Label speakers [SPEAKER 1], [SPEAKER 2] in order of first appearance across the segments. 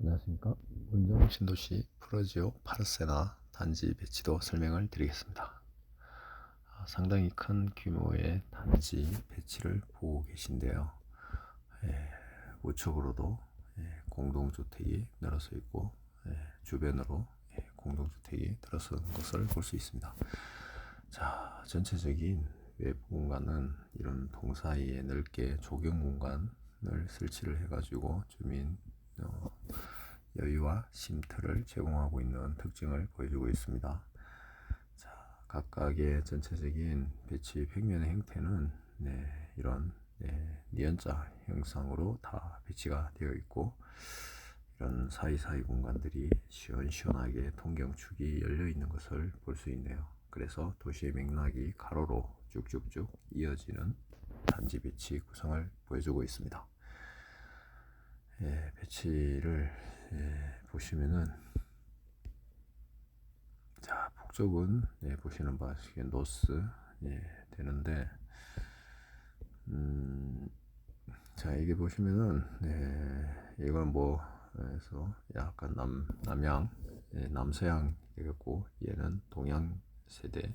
[SPEAKER 1] 안녕하십니까. 원정 신도시 프로지오 파르세나 단지 배치도 설명을 드리겠습니다. 아, 상당히 큰 규모의 단지 배치를 보고 계신데요. 예, 우측으로도 예, 공동주택이 늘어서 있고 예, 주변으로 예, 공동주택이 들어서는 것을 볼 수 있습니다. 자, 전체적인 외부 공간은 이런 동 사이에 넓게 조경 공간을 설치를 해가지고 주민 어, 여유와 쉼터를 제공하고 있는 특징을 보여주고 있습니다. 자, 각각의 전체적인 배치 평면의 형태는 네, 이런 네, 니은자 형상으로 다 배치가 되어 있고 이런 사이사이 공간들이 시원시원하게 통경축이 열려 있는 것을 볼 수 있네요. 그래서 도시의 맥락이 가로로 쭉쭉쭉 이어지는 단지 배치 구성을 보여주고 있습니다. 예, 배치를 예, 보시면은 자 북쪽은 예, 보시는 바시게 노스 예, 되는데 음, 자 이게 보시면은 예, 이건 뭐 해서 약간 남 남양 예, 남서양 되겠고 얘는 동양 세대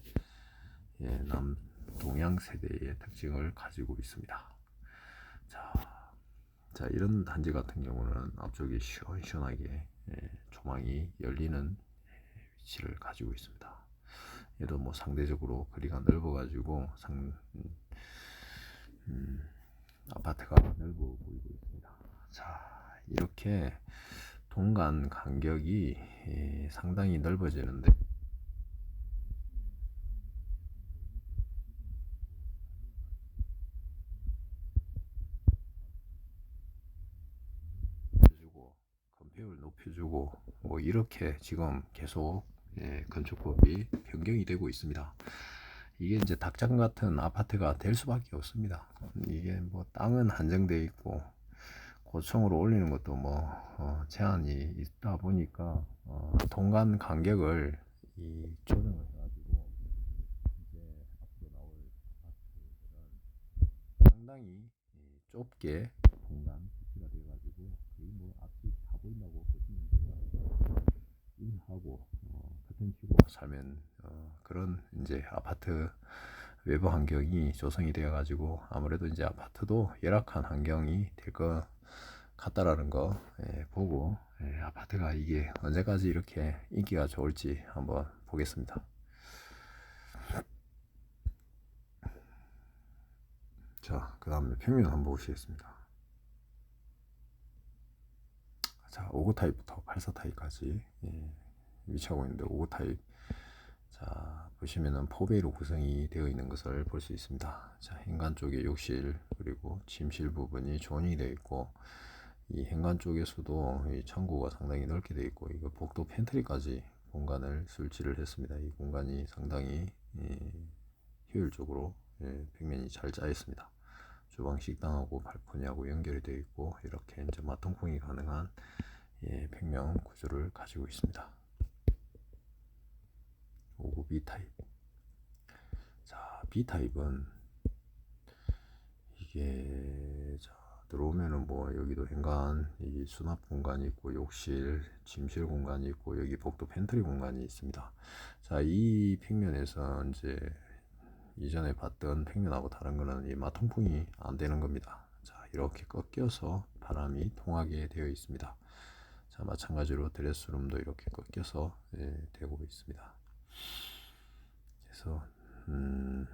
[SPEAKER 1] 예, 남 동양 세대의 특징을 가지고 있습니다. 자, 자 이런 단지 같은 경우는 앞쪽이 시원시원하게 예, 조망이 열리는 위치를 가지고 있습니다. 얘도 뭐 상대적으로 거리가 넓어가지고 상 음, 아파트가 넓어 보이고 있습니다. 자 이렇게 동간 간격이 예, 상당히 넓어지는데 높여주고 건폐율 높여주고 뭐 이렇게 지금 계속 예, 건축법이 변경이 되고 있습니다. 이게 이제 닭장 같은 아파트가 될 수밖에 없습니다. 이게 뭐 땅은 한정돼 있고 고층으로 올리는 것도 뭐 어, 제한이 있다 보니까 어, 동간 간격을 이 조정을 해가지고 이제 앞으로 나올 아파트들은 상당히 이 좁게 공간 배치가 돼가지고 거의 뭐 앞이 다 보인다고 보시면 돼요. 인하고 어, 같은 치고 살면 어, 그런 이제 아파트 외부 환경이 조성이 되어 가지고 아무래도 이제 아파트도 열악한 환경이 될 것 같다라는 거 예, 보고 예, 아파트가 이게 언제까지 이렇게 인기가 좋을지 한번 보겠습니다. 자, 그 다음에 평면 한번 보시겠습니다. 자, 5구 타입부터 84 타입까지 예, 위치하고 있는데 5구 타입 자 보시면은 포베이로 구성이 되어 있는 것을 볼 수 있습니다. 자 현관 쪽에 욕실 그리고 침실 부분이 조언이 되어 있고 이 현관 쪽에서도 이 창고가 상당히 넓게 되어 있고 이거 복도 팬트리까지 공간을 설치를 했습니다. 이 공간이 상당히 예, 효율적으로 예, 벽면이 잘 짜여 있습니다. 주방 식당하고 발코니하고 연결이 되어 있고 이렇게 이제 마통풍이 가능한 예, 평면 구조를 가지고 있습니다. 5구 B타입. 자, B타입은 이게 자, 들어오면은 뭐 여기도 현관, 이 수납 공간이 있고 욕실, 침실 공간이 있고 여기 복도 팬트리 공간이 있습니다. 자, 이 평면에서 이제 이전에 봤던 평면하고 다른 거는 이 마통풍이 안 되는 겁니다. 자, 이렇게 꺾여서 바람이 통하게 되어 있습니다. 자, 마찬가지로 드레스룸도 이렇게 꺾여서 예, 되고 있습니다. 그래서 음,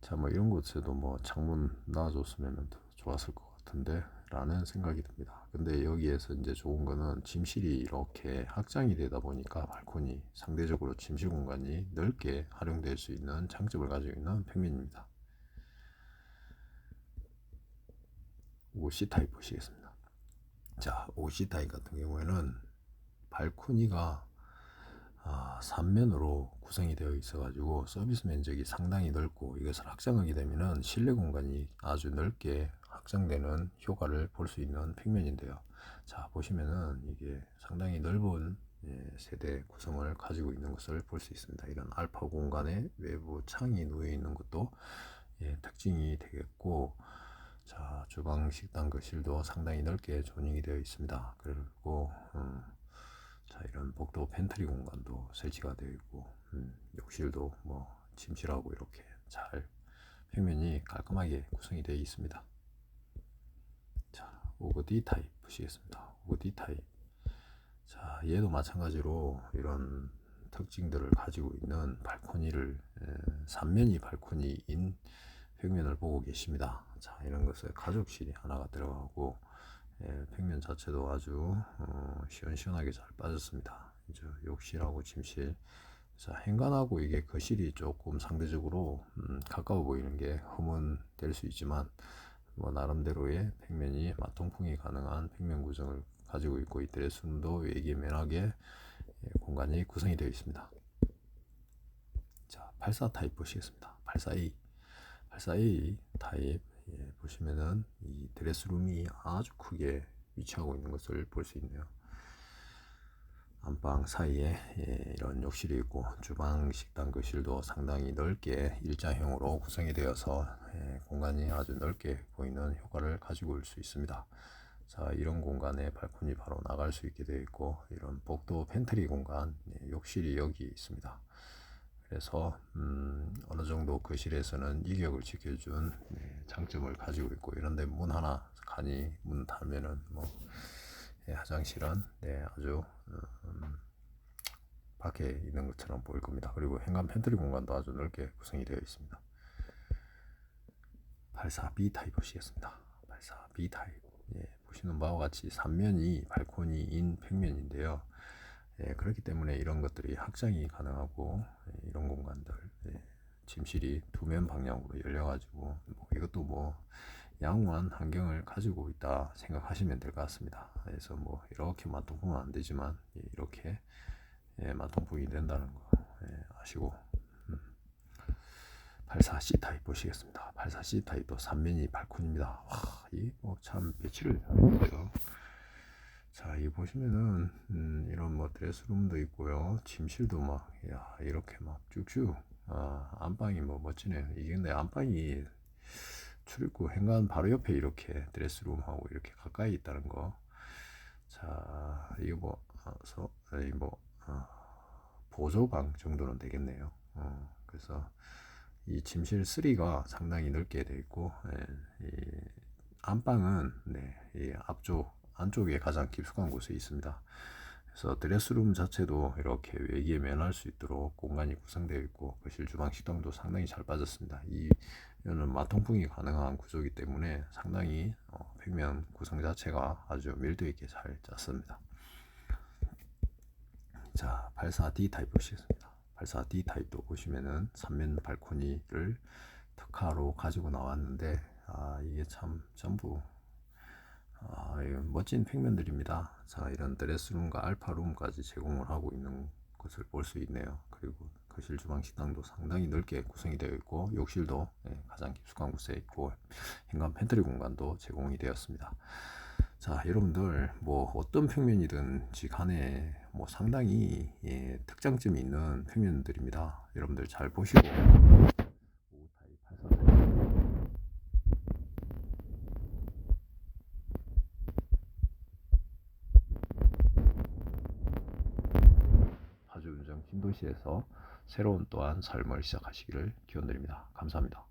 [SPEAKER 1] 자 뭐 이런 곳에도 뭐 창문 놔줬으면 더 좋았을 것 같은데 라는 생각이 듭니다. 근데 여기에서 이제 좋은 거는 침실이 이렇게 확장이 되다 보니까 발코니 상대적으로 침실 공간이 넓게 활용될 수 있는 장점을 가지고 있는 평면입니다. 5C 타입 보시겠습니다. 자, 5C 타입 같은 경우에는 발코니가 아, 3면으로 구성이 되어 있어가지고 서비스 면적이 상당히 넓고 이것을 확장하게 되면은 실내 공간이 아주 넓게 확장되는 효과를 볼 수 있는 평면인데요. 자 보시면은 이게 상당히 넓은 예, 세대 구성을 가지고 있는 것을 볼 수 있습니다. 이런 알파 공간에 외부 창이 놓여 있는 것도 예, 특징이 되겠고 자, 주방, 식당, 거실도 상당히 넓게 조닝이 되어 있습니다. 그리고 음, 자, 이런 복도 팬트리 공간도 설치가 되어 있고 음, 욕실도 뭐 침실하고 이렇게 잘 평면이 깔끔하게 구성이 되어 있습니다. 자, 오그 D 타입 보시겠습니다. 오그 D 타입. 자, 얘도 마찬가지로 이런 특징들을 가지고 있는 발코니를 에, 삼면이 발코니인 평면을 보고 계십니다. 자, 이런 것에 가족실이 하나가 들어가고 예, 평면 자체도 아주 어, 시원시원하게 잘 빠졌습니다. 이제 욕실하고 침실. 자, 현관하고 이게 거실이 조금 상대적으로 음, 가까워 보이는 게 흠은 될 수 있지만 뭐 나름대로의 평면이 맞통풍이 가능한 평면 구성을 가지고 있고 이 드레스룸도 외기면하게 예, 공간이 구성이 되어 있습니다. 자, 84 타입 보시겠습니다. 84A, 84A 타입 예, 보시면은 이 드레스룸이 아주 크게 위치하고 있는 것을 볼 수 있네요. 안방 사이에 예, 이런 욕실이 있고 주방, 식당, 거실도 상당히 넓게 일자형으로 구성이 되어서 예, 공간이 아주 넓게 보이는 효과를 가지고 올 수 있습니다. 자, 이런 공간에 발코니 바로 나갈 수 있게 되어 있고 이런 복도 팬트리 공간, 예, 욕실이 여기 있습니다. 그래서 음, 어느 정도 거실에서는 이격을 지켜준 예, 장점을 가지고 있고 이런데 문 하나 간이 문 닫으면은 뭐 예, 화장실은 네, 아주 음, 밖에 있는 것처럼 보일 겁니다. 그리고 현관 팬트리 공간도 아주 넓게 구성이 되어 있습니다. 84B 타입 보시겠습니다. 84B 타입 예, 보시는 바와 같이 삼면이 발코니인 평면인데요. 예, 그렇기 때문에 이런 것들이 확장이 가능하고 예, 이런 공간들 예, 침실이 두 면 방향으로 열려가지고 뭐 이것도 뭐 양호한 환경을 가지고 있다 생각하시면 될 것 같습니다. 그래서 뭐 이렇게 맛통풍은 안 되지만 예, 이렇게 예, 맛통풍이 된다는 거 예, 아시고 음. 84C 타입 보시겠습니다. 84C 타입도 3면이 발코니입니다. 와, 이뭐참 배치를 잘했어요. 자, 이 보시면은 음, 이런 뭐 드레스룸도 있고요. 침실도 막 야, 이렇게 막 쭉쭉 아, 안방이 뭐 멋지네요. 이게 근데 안방이 출입구 현관 바로 옆에 이렇게 드레스룸하고 이렇게 가까이 있다는 거. 자, 이거 뭐, 서, 이 뭐 어, 보조방 정도는 되겠네요. 어, 그래서 이 침실 3가 상당히 넓게 되어 있고, 예, 이 안방은 네, 이 앞쪽 안쪽에 가장 깊숙한 곳에 있습니다. 그래서 드레스룸 자체도 이렇게 외기에 면할 수 있도록 공간이 구성되어 있고 거실 주방 식당도 상당히 잘 빠졌습니다. 이는 마통풍이 가능한 구조이기 때문에 상당히 어, 평면 구성 자체가 아주 밀도 있게 잘 짰습니다. 자, 84D 타입 보시겠습니다. 84D 타입도 보시면은 삼면 발코니를 특화로 가지고 나왔는데 아, 이게 참 전부 아, 멋진 평면들입니다. 자, 이런 드레스룸과 알파룸까지 제공을 하고 있는 것을 볼 수 있네요. 그리고 거실, 주방, 식당도 상당히 넓게 구성이 되어 있고 욕실도 예, 가장 깊숙한 곳에 있고 현관 팬트리 공간도 제공이 되었습니다. 자, 여러분들 뭐 어떤 평면이든지 간에 뭐 상당히 예, 특장점이 있는 평면들입니다. 여러분들 잘 보시고 파주 운정 신 도시에서 새로운 또한 삶을 시작하시기를 기원드립니다. 감사합니다.